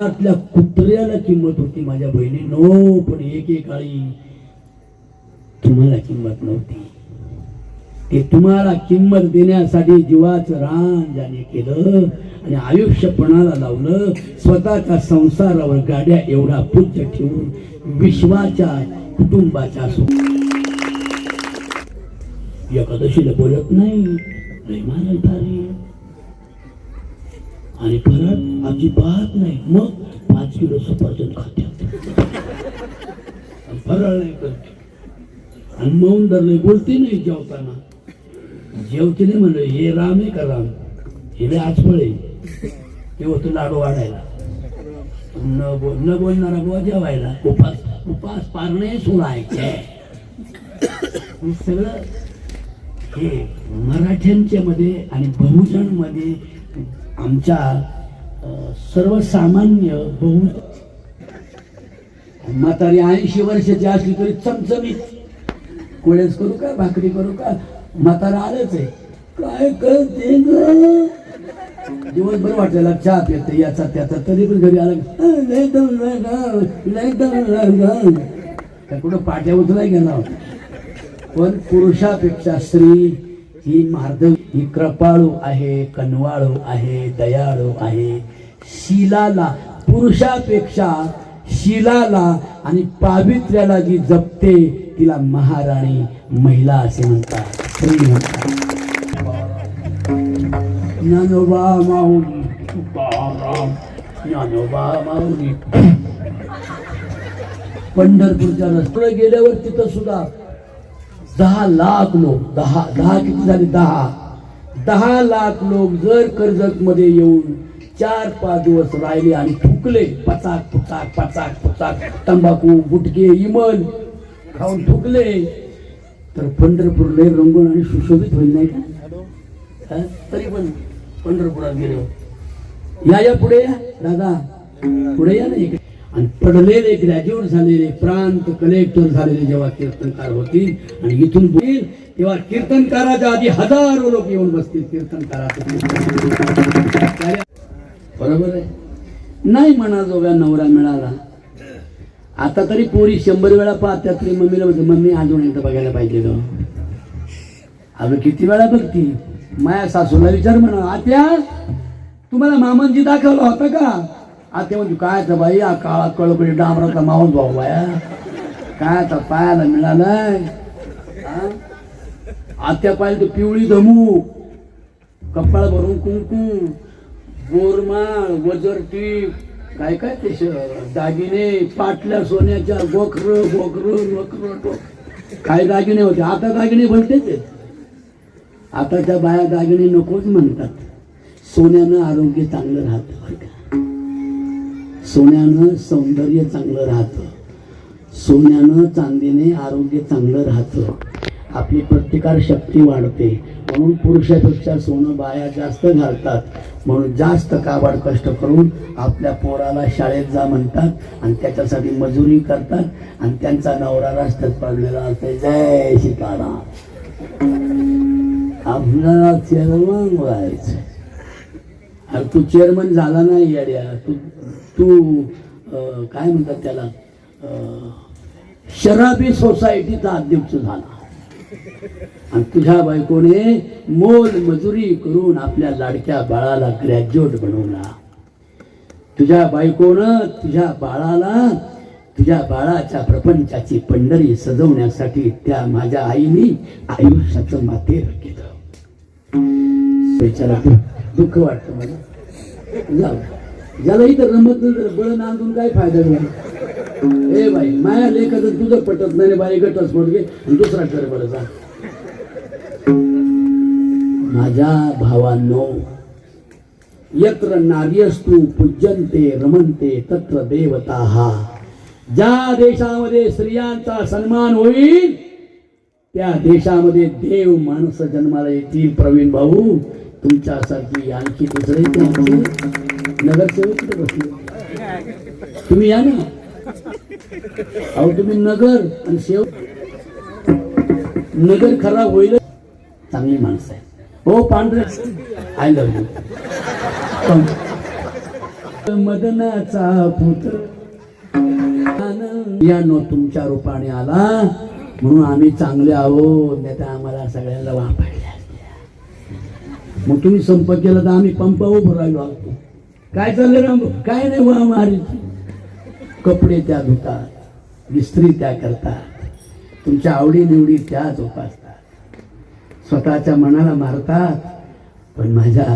आपल्या कुत्र्याला किंमत होती माझ्या बहिणी. नो पण एकेकाळी तुम्हाला किंमत नव्हती. ते तुम्हाला किंमत देण्यासाठी जीवाचं रान ज्याने केलं आणि आयुष्य पणाला लावलं स्वतःच्या संसारावर गाड्या एवढा पूज्य ठेवून विश्वाच्या कुटुंबाच्या एकादशीला बोलत नाही. आणि परत अजिबात नाही. मग पाच किलो सफरचंद खात्यात फरळ फराळ नाही करते. आणि मौन धरले बोलते नाही जेवताना. जेवते नाही म्हणलं हे राम आहे का राम? हे लय आचपळे ते होतं लाडू वाढायला. न बोल न बोलणारा बुवा जेवायला. उपास उपास पारणे सोडायचे. सगळं हे मराठ्यांच्या मध्ये आणि बहुजनमध्ये आमच्या सर्वसामान्य बहु म्हातारी ऐंशी वर्षाची असली तरी चमचमीत. कोळ्याच करू का भाकरी करू का? म्हातारा आलंच आहे. काय करते दिवसभर वाटायला चहा पिते याचा त्याचा तरी पण घरी आला कुठं पाट्या उचलाय गेला पण पुरुषापेक्षा स्त्री ही मार्दव ही कृपाळू आहे कनवाळू आहे दयाळू आहे. शिलाला पुरुषापेक्षा शिलाला आणि पावित्र्याला जी जपते तिला महाराणी महिला असे म्हणतात. स्त्री म्हणतात ज्ञानोबा माऊली. ज्ञानोबा माऊली. पंढरपूरच्या रस्त्याला गेल्यावर तिथं सुद्धा दहा लाख लोक दहा दहा किती झाले? दहा. दहा लाख लोक जर कर्जत मध्ये येऊन चार पाच दिवस राहिले आणि थुकले पचाक पुचाक पचाक पुचाक तंबाखू गुटके इमल खाऊन थुकले तर पंढरपूर लय रंगून आणि सुशोभित होईल नाही का? हा? तरी पण पंढरपुरात गेलो या या पुढे या. दादा पुढे या ना इकडे. आणि पडलेले ग्रॅज्युएट झालेले प्रांत कलेक्टर झालेले जेव्हा कीर्तनकार होतील आणि इथून बोल तेव्हा कीर्तनकाराच्या आधी हजारो लोक येऊन बसतील कीर्तनकाराचं. बरोबर आहे? नाही म्हणा जोगा नवरा मिळाला. आता तरी पोरी शंभर वेळा पाहत्या तरी मम्मीला म्हणते मम्मी अजून एकदा बघायला पाहिजे ग. अगं किती वेळा बघती? माया सासूला विचार म्हणा. आत्या तुम्हाला मामांजी दाखवला होता का? आत्या म्हणजे काय तर बाई हा काळा कळकळी डांबराचा मावून भाऊ बाया. काय आता पायाला मिळालाय आत्या पाहिजे तर पिवळी धमू कपाळ भरून कुंकू गोरमाळ वजरटीप काय काय ते श- दागिने पाटल्या सोन्याच्या गोखर गोखर गोखर काय दागिने होते. आता दागिने भलतेच ते. आताच्या बाया दागिने नकोच म्हणतात. सोन्यानं आरोग्य चांगलं राहतं बरं का? सोन्यानं सौंदर्य चांगलं राहतं. सोन्यानं चांदीने आरोग्य चांगलं राहतं. आपली प्रतिकार शक्ती वाढते. म्हणून पुरुषापेक्षा सोनं बाया जास्त घालतात. म्हणून जास्त काबाड कष्ट करून आपल्या पोराला शाळेत जा म्हणतात आणि त्याच्यासाठी मजुरी करतात आणि त्यांचा नवरा रस्त्यात पडलेला असते. जय सीताराम. आपल्याला चेअरमन व्हायचं अरे तू चेअरमन झाला नाही येड्या. तू तू अं, काय म्हणतात त्याला? अं, शराबी सोसायटीचा अध्यक्ष झाला. आणि तुझ्या बायकोने मोल मजुरी करून आपल्या लाडक्या बाळाला ग्रॅज्युएट बनवला. तुझ्या बायकोनं तुझ्या बाळाला तुझ्या बाळाच्या प्रपंचाची पंढरी सजवण्यासाठी त्या माझ्या आईने आयुष्याचं माते केलं. बेचारा दुःख वाटतं मला? जाऊ ज्याला इथं रमत नाही तर बळ नांदून काय फायदा घ्या हे बाई माया लेखाचं तुझं पटत नाही बाई गटच घे आणि दुसरा कर बरं जा. माझ्या भावांनो यत्र नार्यस्तू पूज्यन्ते रमनते तत्र देवता. हा ज्या देशामध्ये स्त्रियांचा सन्मान होईल त्या देशामध्ये देव माणसं जन्माला येतील. प्रवीण भाऊ तुमच्यासारखी आणखी दुसरे नगरसेवक कुठे बसले? तुम्ही या ना. अहो तुम्ही नगर आणि शेव नगर खराब होईल. चांगली माणसं आहे हो पांढरे. आय लव्ह यू मदनाचा पुत्र. यानो तुमच्या रूपाने आला. म्हणून आम्ही चांगले आहोत. नाही तर आम्हाला सगळ्यांना वापरल्या असत्या. मग तुम्ही संप केला तर आम्ही पंप उभं राहिलो आहोत. काय चाललं राम? काय नाही वा मारीची कपडे त्या धुतात इस्त्री त्या करतात तुमच्या आवडीनिवडी त्या जोपासतात. स्वतःच्या मनाला मारतात पण माझ्या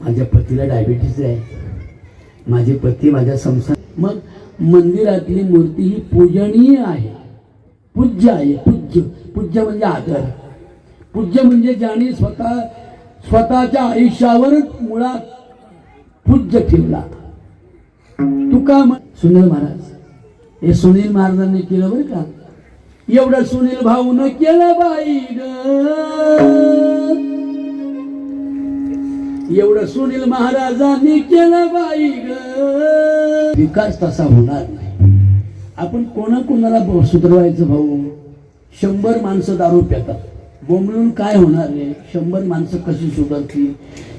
माझ्या पतीला डायबिटीज आहे. माझे पती माझ्या संसार मग मंदिरातली मूर्ती ही पूजनीय आहे. पूज्य आहे पूज्य. पूज्य म्हणजे आदर. पूज्य म्हणजे ज्याने स्वतः स्वतःच्या आयुष्यावर मुळात पूज्य ठेवला. तुका सुनील महाराज हे सुनील महाराजांनी केलं बरं का? एवढं सुनील भाऊ न केलं बाई ग. एवढं सुनील महाराजांनी केलं बाई ग. विकास तसा होणार नाही. आपण कोणा कोणाला सुधरवायचं भाऊ? शंभर माणसं दारू पितात बोंबळून काय होणार रे? शंभर माणसं कशी सुधरतील?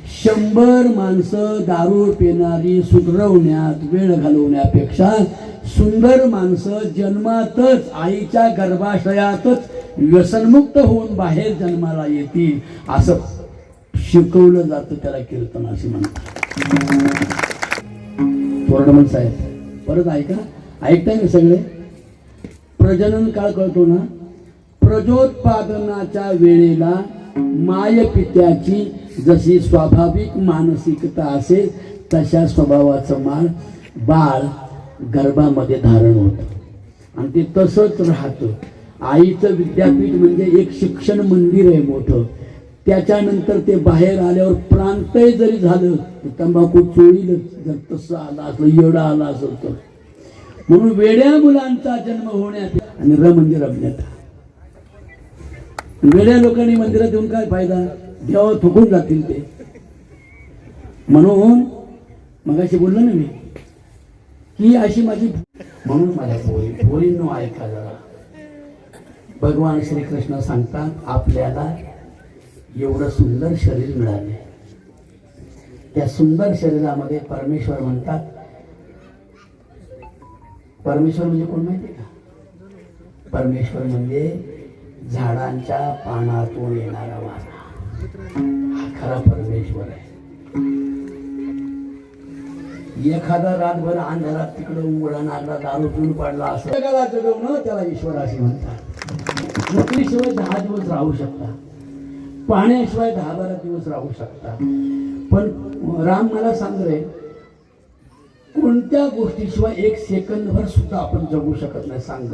शंभर माणसं दारू पिणारी सुधरवण्यात वेळ घालवण्यापेक्षा सुंदर माणसं जन्मातच आईच्या गर्भाशयातच व्यसनमुक्त होऊन बाहेर जन्माला येतील असं शिकवलं जातं त्याला कीर्तन असे म्हणतात. तोरडमल साहेब परत ऐका ऐकताय ना सगळे? प्रजनन काळ कळतो ना? प्रजोत्पादनाच्या वेळेला माय पित्याची जशी स्वाभाविक मानसिकता असेल तशा स्वभावाचं माळ बाळ गर्भामध्ये धारण होतं. आणि ते तसंच राहतं. आईचं विद्यापीठ म्हणजे एक शिक्षण मंदिर आहे मोठं. त्याच्यानंतर ते बाहेर आल्यावर प्रांतय जरी झालं तर तंबाखू चोळीलं जर तसं आला असलं येडा आला असेल तर. म्हणून वेड्या मुलांचा जन्म होण्यात आणि र म्हणजे रमण्यात. वेड्या लोकांनी मंदिरात येऊन काय फायदा? देवा थुकून जातील ते. म्हणून मगाशी बोललो ना मी की अशी माझी म्हणून माझ्या पोरी पोरींनो ऐका जरा. भगवान श्रीकृष्ण सांगतात आपल्याला एवढं सुंदर शरीर मिळाले त्या सुंदर शरीरामध्ये परमेश्वर म्हणतात परमेश्वर म्हणजे कोण माहिती का? परमेश्वर म्हणजे झाडांच्या पानातून येणारा वारा. हा खरा परमेश्वर आहे. एखादा रातभर अंधारात तिकडं उघडा नागला दारू पिऊन पडला असं. जगाला जगवणं त्याला ईश्वर असे म्हणतात. नोकरीशिवाय दहा दिवस राहू शकता. पाण्याशिवाय दहा बारा दिवस राहू शकता. पण राम मला सांग रे कोणत्या गोष्टीशिवाय एक सेकंदभर सुद्धा आपण जगू शकत नाही सांग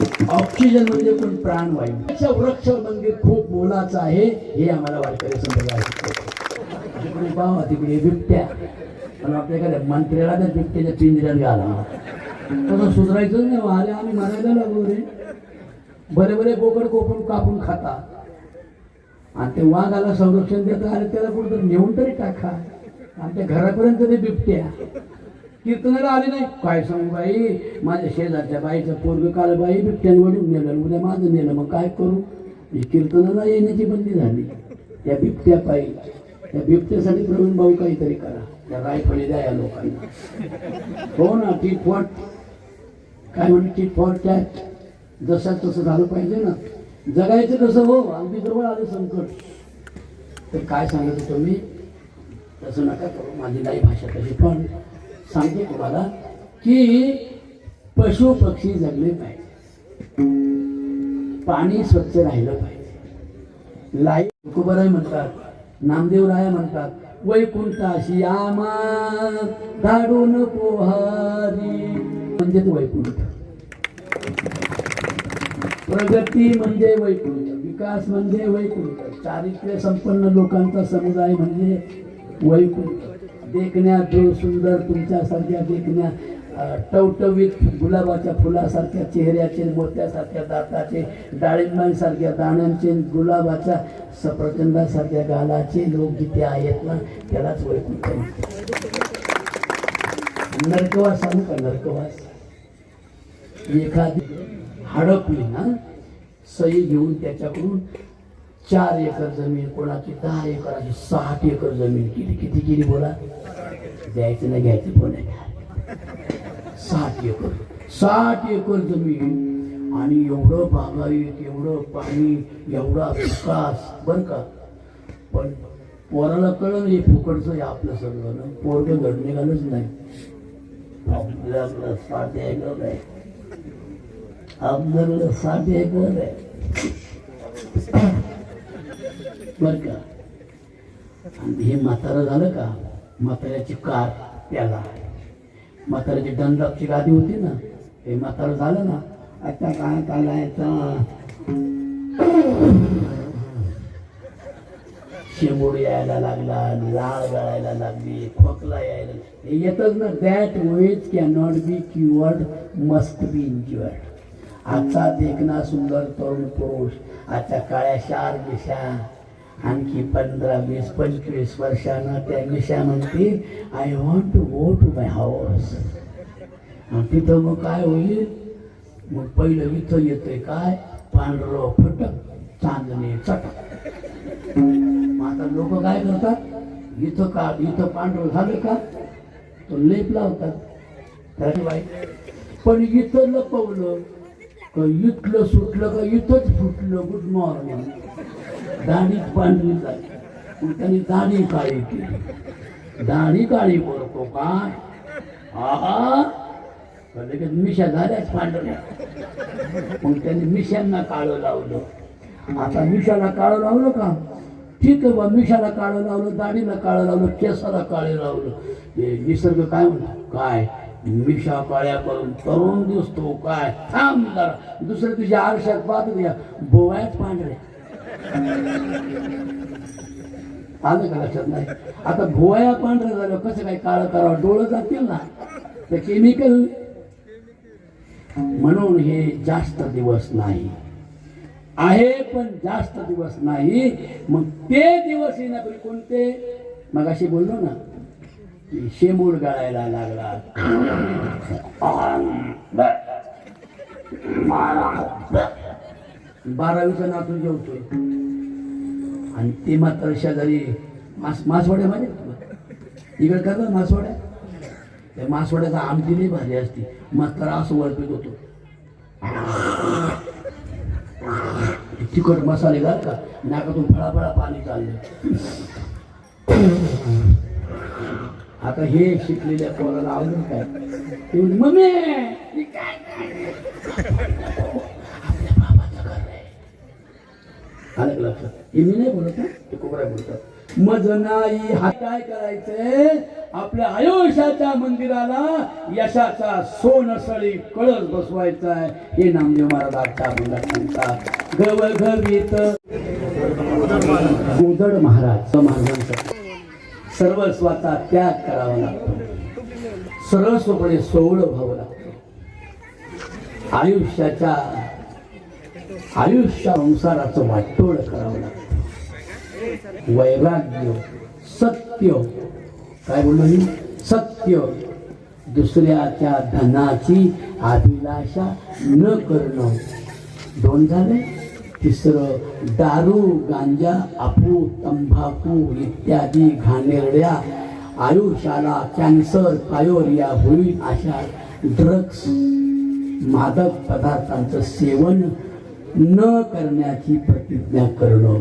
ऑक्सिजन म्हणजे पण प्राणवायू वृक्ष मंदिर खूप मोलाचं आहे. हे आम्हाला वारकरी संप्रदाय शिकवतो. तिकडे पाहा तिकडे बिबट्या. पण आपल्या एखाद्या मंत्र्याला त्या बिबट्याच्या पिंजऱ्यात घाला. तसं सुधारायचं नाही. हो, अरे आम्ही मारायला लागलो रे. बरे बरे बोकड कोपून कापून खाता आणि ते वाघाला संरक्षण देता आणि त्याला कुठं नेऊन तरी टाका. आमच्या घरापर्यंत ते बिबट्या. कीर्तनाला आले नाही. काय सांगू बाई? माझ्या शेजारच्या बाईचं पोरग काल बाई बिबट्याने वडून नेलं उद्या माझं नेलं मग काय करू? ही कीर्तनाला येण्याची बंदी झाली. त्या बिबट्या पायी त्या बिबट्यासाठी प्रवीण भाऊ काहीतरी करा. त्या रायफळी द्या या लोकांना. हो ना टीट काय म्हणते टीट काय? जसं तसं झालं पाहिजे ना. जगायचं कसं हो? अगदी जवळ आलं संकट. तर काय सांगत तुम्ही तसं नका करू माझी नाही भाषा तशी पण. सांगते तुम्हाला की पशु पक्षी जगले पाहिजे. पाणी स्वच्छ राहिलं पाहिजे. लाई तुकोबराय म्हणतात नामदेव राय म्हणतात वैकुंठाशी आमा धाडून पोहारी. म्हणजे वैकुंठ. प्रगती म्हणजे वैकुंठ विकास म्हणजे वैकुंठ चारित्र्य संपन्न लोकांचा समुदाय म्हणजे वैकुंठ. देखण्या देव सुंदर तुमच्यासारख्या देखण्या टवटवीत गुलाबाच्या फुलासारख्या चेहऱ्याचे मोत्यासारख्या दाताचे डाळिंबांसारख्या दाण्यांचे गुलाबाच्या सफरचंदासारख्या गालाचे लोकगीते आहेत ना त्यालाच वैकुंठ नरकवास सांगू का नरकवास? एखादी हडपली ना सही घेऊन त्याच्याकडून चार एकर जमीन कोणाची? दहा एकराची साठ एकर जमीन केली. किती केली बोला? द्यायचं नाही घ्यायचं पण साठ एकर. साठ एकर जमीन. आणि एवढं बागायत एवढं पाणी एवढा विकास बर का? पण पोराला कळलं हे फुकटचं आहे आपलं सगळं ना? पोरग घड निघालंच नाही. आपल्याला साठ एकर आहे. आपल्याला साठ एकर आहे. बर का. आणि हे म्हातारं झालं का? म्हाताऱ्याची कार त्याला म्हाताऱ्याची डनलपची गादी होती ना हे म्हातारं झालं ना आता काय चालायचं? शेंबूड यायला लागला लाळ गळायला लागली खोकला यायला हे येतच ना that wage cannot be cured must be injured आजचा देखना सुंदर तरुण पुरुष आजच्या काळ्या शार दिशा आणखी पंधरा वीस पंचवीस वर्षानं त्या मिशा म्हणते I want to go to my house आणि तिथं मग काय होईल? मग पहिलं इथं येतोय काय? पांढरं फटक चांदणे चटक. मग आता लोक काय करतात? इथं का इथं पांढरं झालं का? तो लेप लावतात. त्याची पण इथं लपवलं. का इथलं सुटलं का इथंच फुटलं? गुड मॉर्निंग दाढीच पांढरी झाली मग त्यांनी दाढी काळी केली. दाढी काळी बोलतो काय आहा लगेच मिशा झाल्याच पांढऱ्या मग त्यांनी मिशांना काळं लावलं. आता मिशाला काळं लावलं का? ठीक आहे बा मिशाला काळं लावलं दाढीला काळं लावलं केसाला काळे लावलं. हे निसर्ग काय म्हणतो? काय? मिशा काळ्या करून तरुण दिसतो. काय? थांब जरा. दुसऱ्या तुझ्या आरशात पाहतो घ्या. बोवायच पांढऱ्या आलं का लक्षात? नाही. आता भोया पांढऱ्या झालं कसं काय काळं करावं डोळं जातील ना. ते केमिकल म्हणून हे जास्त दिवस नाही. आहे पण जास्त दिवस नाही. मग ते दिवस येण्यापूर्वी कोणते? मग असे बोललो ना की शेंबूड गाळायला लागला बारावीचा नातू जेवतोय आणि ते मात्र शेजारी मास मासवड्या म्हणजे इकडे करतात मासवड्या. त्या मासवड्याचा आमटी नाही भारी असते. मात्र असं वळपीत होतो. तिखट मसाले घाल का? नाकातून फळाफळा पाणी चाललं. आता हे शिकलेल्या पोराला आवडून काय? मम्मी काय काय?" आपल्या बाबाचं घर आहे आलं लक्षात हे मी नाही बोलत ते कोबरा बोलतात. मज नाही हा काय करायचंय? आपल्या आयुष्याच्या मंदिराला यशाचा सोनसळी कळस बसवायचा आहे हे नामदेव महाराज आजच्या अभंगात सांगतात गवघवीत गोदड महाराज महाराजांचा सर्वस्वाचा त्याग करावा लागतो. सर्वस्वपणे सोहळ व्हावं लागतं. आयुष्याच्या आयुष्या संसाराचं वाटोळ करावं लागतं वैराग्य सत्य काय बोललो मी सत्य दुसऱ्याच्या धनाची अभिलाषा न करणं दोन झाले तिसरं दारू गांजा आपू तंबाखू इत्यादी घाणेरड्या आयुष्याला कॅन्सर कायोरिया होईल अशा ड्रग्स मादक पदार्थांचं सेवन न करण्याची प्रतिज्ञा करणं.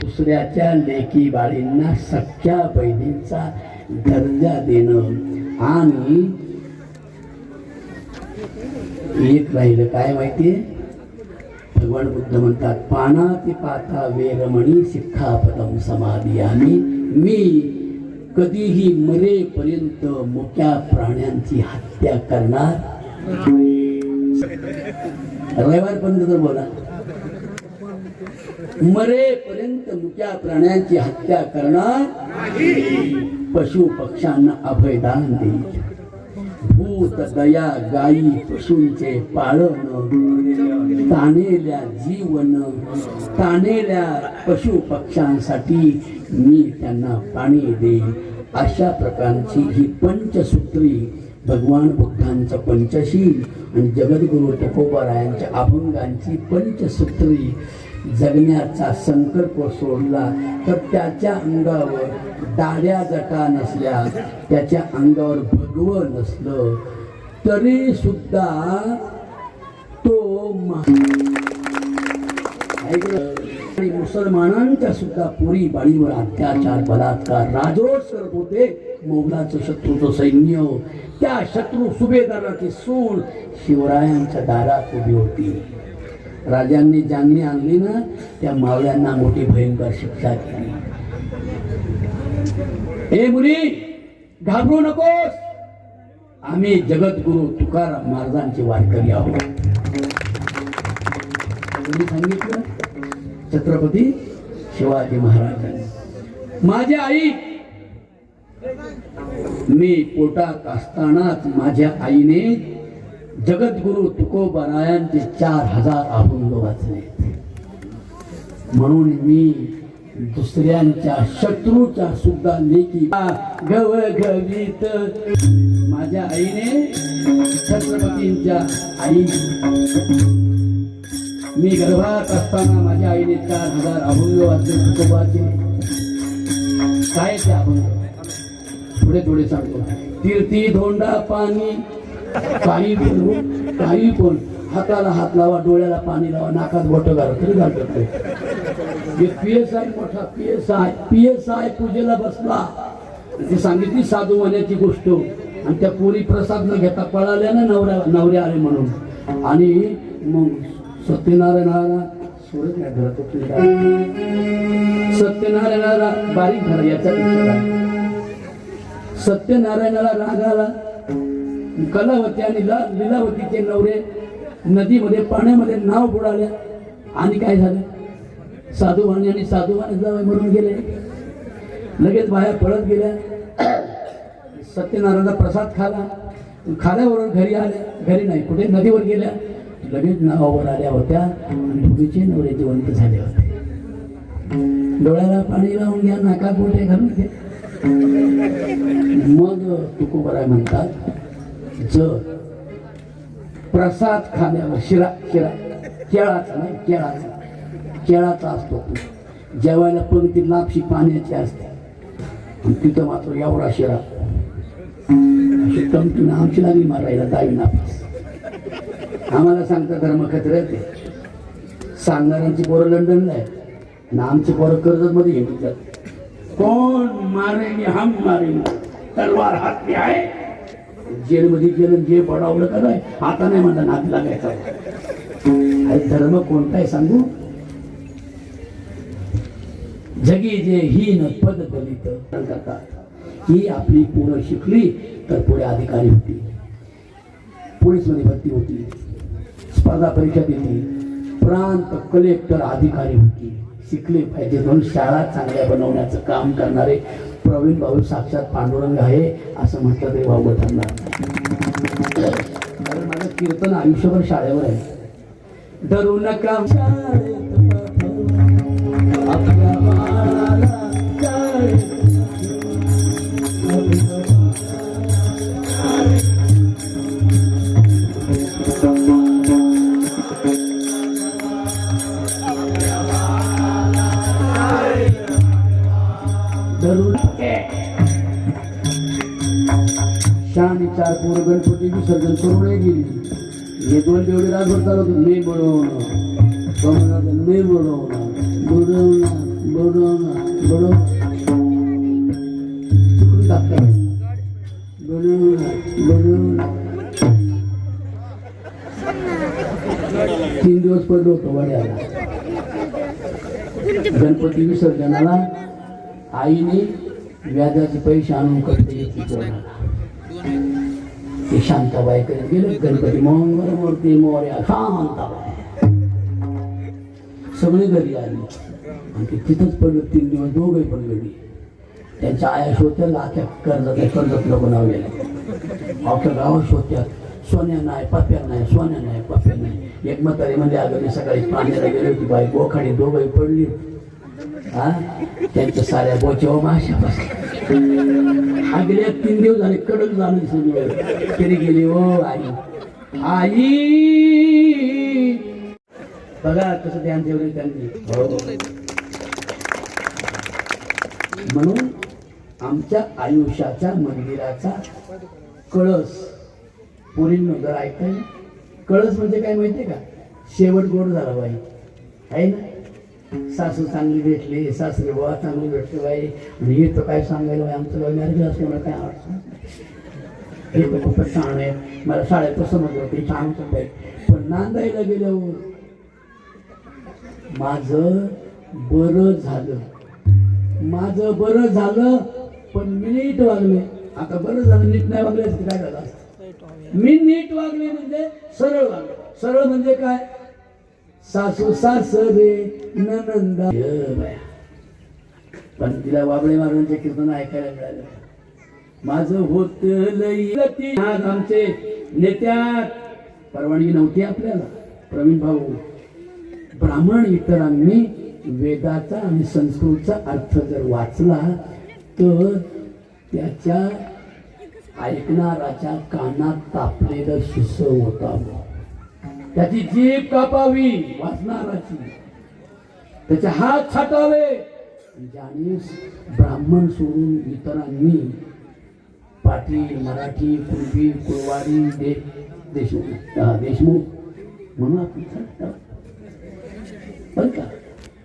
दुसऱ्याच्या लेकी बाळींना सख्या बहिणींचा दर्जा देणं. आणि एक राहिलं काय माहितीये? भगवान बुद्ध म्हणतात पाना ते पाता वेरमणी शिक्षापदम समाधी आणि मी कधीही मरेपर्यंत मोठ्या प्राण्यांची हत्या करणार रविवारपर्यंत तर बोला. मरेपर्यंत मुक्या प्राण्यांची हत्या करणार पशु पक्ष्यांना अभयदान देईल. भूत दया गायी पशूंचे पाळण ताणेल्या जीवन ताणेल्या पशु पक्ष्यांसाठी मी त्यांना पाणी देईल अशा प्रकारची ही पंचसूत्री भगवान बुद्धांचं पंचशील आणि जगद्गुरु तुकोबारायांच्या अभंगांची पंचसूत्री जगण्याचा संकल्प सोडला तर त्याच्या अंगावर दाड्या जटा नसल्या त्याच्या अंगावर भगवं नसलं तरी सुद्धा तो आणि मुसलमानांच्या सुद्धा पुरी बाळीवर अत्याचार बलात्कार राजरोष करत होते. मोगलाचं शत्रूचं सैन्य त्या शत्रू सुभेदाराची सून शिवरायांच्या दारात उभी होती. राजांनी ज्यांनी आणली ना त्या मावळ्यांना मोठी भयंकर शिक्षा केली. हे मुली घाबरू नकोस. आम्ही जगद्गुरु तुकाराम महाराजांची वारकरी आहोत. सांगितलं छत्रपती शिवाजी महाराजांनी. माझी आई मी पोटात असतानाच माझ्या आईने जगद्गुरु तुकोबारायांचे चार हजार अभंग वाचले. म्हणून मी दुसऱ्यांच्या शत्रूच्या सुद्धा लेखी गव गवित माझ्या आईने छत्रपतींच्या आई. मी गर्भात असताना माझ्या आईने चार हजार अभंग वाचले तुकोबाचे काय ते अभंग पुढे थोडे सांगतो. तीर्थी धोंडा पाणी काही बोलू काही बोल. हाताला हात लावा डोळ्याला पाणी लावा नाकात बोट घाला तरी घालतात ते पी एस आय मोठा P S I P S I पूजेला बसला. ती सांगितली साधू होण्याची गोष्ट. आणि त्या पुरी प्रसाद न घेता पळाल्या ना नवऱ्या नवऱ्या आले म्हणून. आणि मग सत्यनारायणाला सुरत नाही घरात सत्यनारायणाला बारीक घरा याचा सत्यनारायणाला राग आला. कलावती आणि ला लीलावतीचे नवरे नदीमध्ये पाण्यामध्ये नाव बुडाले आणि काय झालं? साधूवाणी आणि साधूवाणी जावं मरून गेले. लगेच बाहेर पळत गेल्या. सत्यनारायणचा प्रसाद खाला. खाल्याबरोबर घरी आल्या. घरी नाही कुठे? नदीवर गेल्या. लगेच नावावर आल्या होत्या. भूमीचे नवरे जिवंत झाले होते. डोळ्याला पाणी लावून घ्या नाका बोटे घालून घ्या. मग तुकोबराय म्हणतात जर प्रसाद खाण्यावर शिरा शिरा. केळाचा नाही केळाचा. केळाचा असतो. जेवायला पंक्ती लापशी पाण्याची असते. आणि तिथं मात्र एवढा शिरा. अशी तमतीनं आमची लागली मारायला दावी नापास. आम्हाला सांगता धर्म खतरे ते सांगणाऱ्यांची पोरं लंडनला आहे आणि आमची पोरं कर्जतमध्ये घेतली कोण मारेंगे हम मारेंगे तलवार हात में आहे. जेलमध्ये गेलं जे पडावलं का नाही आता नाही म्हणता नाती लागायचा. धर्म कोणता आहे सांगू? जगी जे हीन पद दलित करतात ही आपली पोरं शिकली तर पुढे अधिकारी होती. पोलीसमध्ये भरती होती. स्पर्धा परीक्षा देतील प्रांत कलेक्टर अधिकारी होती. शिकले पाहिजे म्हणून शाळा चांगल्या बनवण्याचं काम करणारे प्रवीण भाऊ साक्षात पांडुरंग आहे असं म्हटलं तरी वावगं ठरणार कारण माझं कीर्तन आयुष्यभर शाळेवर आहे. डरू नका चार पोर गणपती विसर्जन करून नाही गेली. हे दोन तेवढे राजभर चालत होते. मी बुडवणं मी बुडवणं बुडवणं बुडवणं बुडव चुकून टाकतात बुडवणं बुडवणं तीन दिवस पडलो होतो वड्याला. गणपती विसर्जनाला आईने व्याजाचे पैसे आणून करते घेतली पोराला. ते शांताबाई करत गेले गणपती मंगल मूर्ती मोर्या शांताबाई. सगळे घरी आले. आणि ते तिथंच पडलं तीन दिवस दोघे पण घरी त्यांच्या आया शोधत्या लाख्या कर्जात कर्जत लोक नाव गेले. अख्या गावात शोधत्या सोन्या नाही पाप्या नाही सोन्या नाही पाप्या नाही. एक म्हातारी म्हणजे अगं मी सकाळी पाण्याला गेली होती बाई गोखाडी दोघंही पडली. हा? त्यांच्या साऱ्या बोच्यावर माशा बसल्या. हा गेल्या तीन दिवस झाले कडक झालं सगळं तरी गेली ओ आई. आई. बघा कसं ध्यान ठेवले त्यांनी. हो. म्हणून आमच्या आयुष्याच्या मंदिराचा कळस पोरींनो जर ऐकाय कळस म्हणजे काय माहितीये का? शेवट गोड झाला बाई. आहे ना? सासू चांगली भेटली सासरी बुवा चांगली भेटली बाई. आणि येतो तर काय सांगायला बाई आमचं बाई मॅरेज असल्यामुळे काय अडचण हे तर खूपच छान आहे. मला शाळेत समजलं होतं छान बाई पण नांदायला गेल्यावर माझं बरं झालं. माझं बरं झालं पण मी नीट वागले. आता बरं झालं नीट नाही वागले काय झालं? मी नीट वागले म्हणजे सरळ वागले. सरळ म्हणजे काय? सासू सासरे ननंदा पण तिला वाबळे मारूनचे कीर्तन ऐकायला मिळालं माझं होत लई आज आमचे नेत्यात. परवानगी नव्हती आपल्याला. प्रवीण भाऊ. ब्राह्मण इतरांनी वेदाचा आणि संस्कृतचा अर्थ जर वाचला तर त्याच्या ऐकणाराच्या कानात तापलेलं शिस होता. त्याची जीभ कापावी वाचणाराची. त्याचे हात छाटावे. ज्याने ब्राह्मण सोडून इतरांनी पाटील मराठी कुणबी कुळवाडी दे देशमुख देशमुख म्हणून आपण छाटतो. बरं का?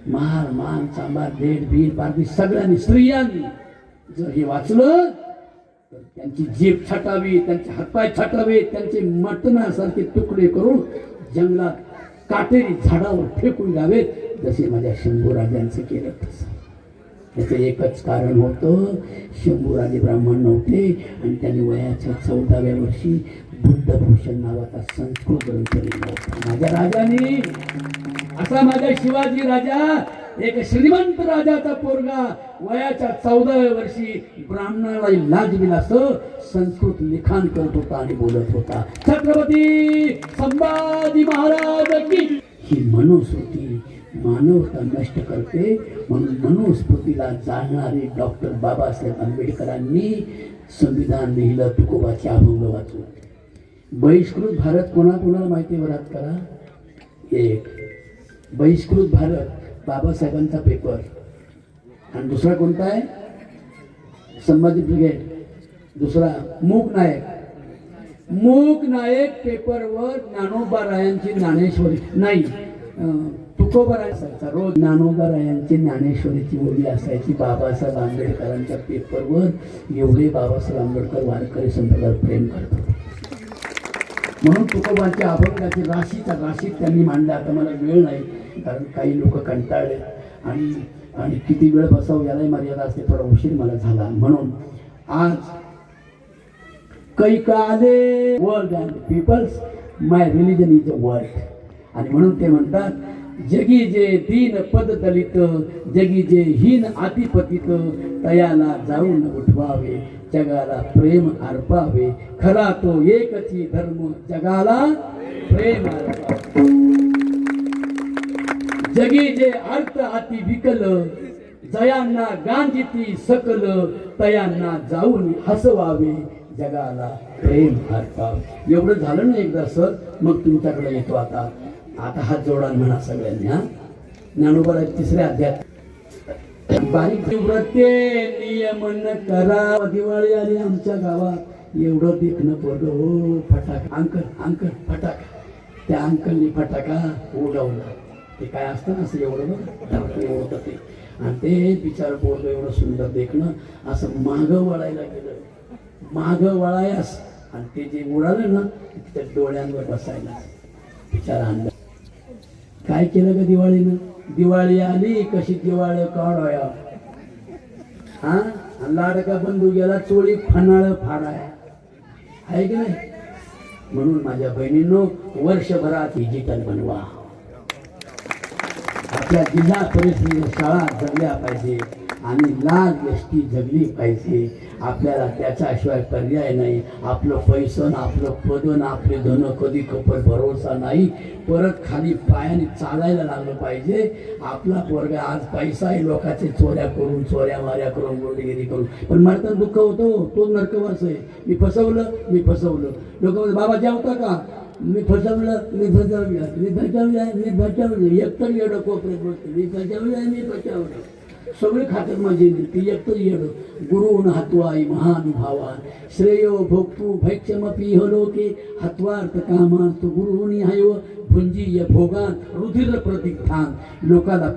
मार मान सांबार देठ बीट बारबी सगळ्यांनी स्त्रियांनी जर हे वाचलं तर त्यांची जीभ छाटावी त्यांचे हातपाय छाटावे त्यांचे मटणासारखे तुकडे करून जंगलात काटेरी झाडावर फेकून द्यावेत जसे माझ्या शंभूराजांचं केलं तसं. याचं एकच कारण होतं शंभूराजे ब्राह्मण नव्हते आणि त्यांनी वयाच्या चौदाव्या वर्षी बुद्धभूषण नावाचा संस्कृत ग्रंथ लिहिला होता. माझ्या राजाने असा माझ्या शिवाजी राजा एक श्रीमंत राजाचा पोरगा वयाच्या चौदाव्या वर्षी ब्राह्मणाला लाज दिला असं संस्कृत लिखाण करत होता आणि बोलत होता. छत्रपती संभाजी महाराज की ही मनुस्मृती मानवता नष्ट करते. म्हणून मनुस्मृतीला जाणणारे डॉक्टर बाबासाहेब आंबेडकरांनी संविधान लिहिलं तुकोबाचे अभंग वाचून. बहिष्कृत भारत कोणाकोणाला माहिती वरात करा? एक. बहिष्कृत भारत बाबासाहेबांचा पेपर आणि दुसरा कोणता आहे? संभाजी ब्रिगेड दुसरा मूक नायक. मूक नायक पेपरवर ज्ञानोबा रायांची ज्ञानेश्वरी नाही अं, रोज ज्ञानोबारायांची ज्ञानेश्वरीची बोली असायची. बाबासाहेब आंबेडकरांच्या पेपरवर एवढे बाबासाहेब आंबेडकर वारकरी संप्रदायावर प्रेम करत होते म्हणून तुकोबांच्या अभंगाची राशीचा राशीत त्यांनी मांडला. आता मला वेळ नाही. कारण काही लोक कंटाळले. आणि आणि किती वेळ बसावं यालाही मर्यादा असते थोडा उशीर मला झाला. म्हणून आज कैकाले world and peoples my religion is a world आणि म्हणून ते म्हणतात जगी जे दीन पद दलित जगी जे हीन आतिपतित तयाला जाऊन उठवावे जगाला प्रेम अर्पावे. खरा तो एकची धर्म जगाला प्रेम अर्पावे. जगी जे अर्थ अति विकल जयांना गांजिती सकल तयांना जाऊन हसवावे जगाला प्रेम अर्पावे एवढं झालं ना एकदा सर? मग तुमच्याकडे येतो आता. आता हात जोडा म्हणा सगळ्यांनी हा? ज्ञानोबा तिसऱ्या अध्यात बारीक व्रते नियमन करा दिवाळी आली आमच्या गावात. एवढं देखणं पडलं हो फटाका. अंकल अंकल फटाका. त्या अंकलनी फटाका उडवला. ते काय असतं ना असं एवढं धावतं ढाकणे होतं ते. आणि ते बिचार पोरग एवढं सुंदर देखणं असं मागं वळायला गेलं. मागं वळायास आणि ते जे उडालं ना त्या डोळ्यांवर बसायला. बिचारा आणलं. काय केलं का दिवाळीनं? दिवाळी आली कशी दिवाळी काढाया? हा? आणि लाडका बंधू गेला चोळी फनाळ फाडाया. आहे की नाही? म्हणून माझ्या बहिणींनो वर्षभरात डिजिटल बनवा. त्या जिल्हा परिषदेच्या शाळा जगल्या पाहिजे आणि लाल एसटी जगली पाहिजे. आपल्याला त्याच्याशिवाय पर्याय नाही. आपलं पैसन आपलं पदन आपले धन कधी कपर भरोसा नाही. परत खाली पायाने चालायला लागलं पाहिजे. आपला पोरगा आज पैसा आहे लोकांचे चोऱ्या करून चोऱ्या माऱ्या करून गुंडगिरी करून. पण मला तर दुःख होतं हो. तो नरकवास आहे. मी फसवलं मी फसवलं. लोक बाबा जेवता का? मी फसवलं मी फसवलं मी फसवलं मी फसवलं. एकतर येडं कोपरे बसतो. मी फसवलं मी फसवलं. सगळी खात्यात माझे ती एकतर येडं. गुरुन हत्वाई महानुभावान श्रेयो भोक्तू भैक्षमपी हलोके हत्वार्थ कामार्थ गुरुनी हायो. भुंजीय भोगान. रुधिर प्रतिष्ठान. लोकाला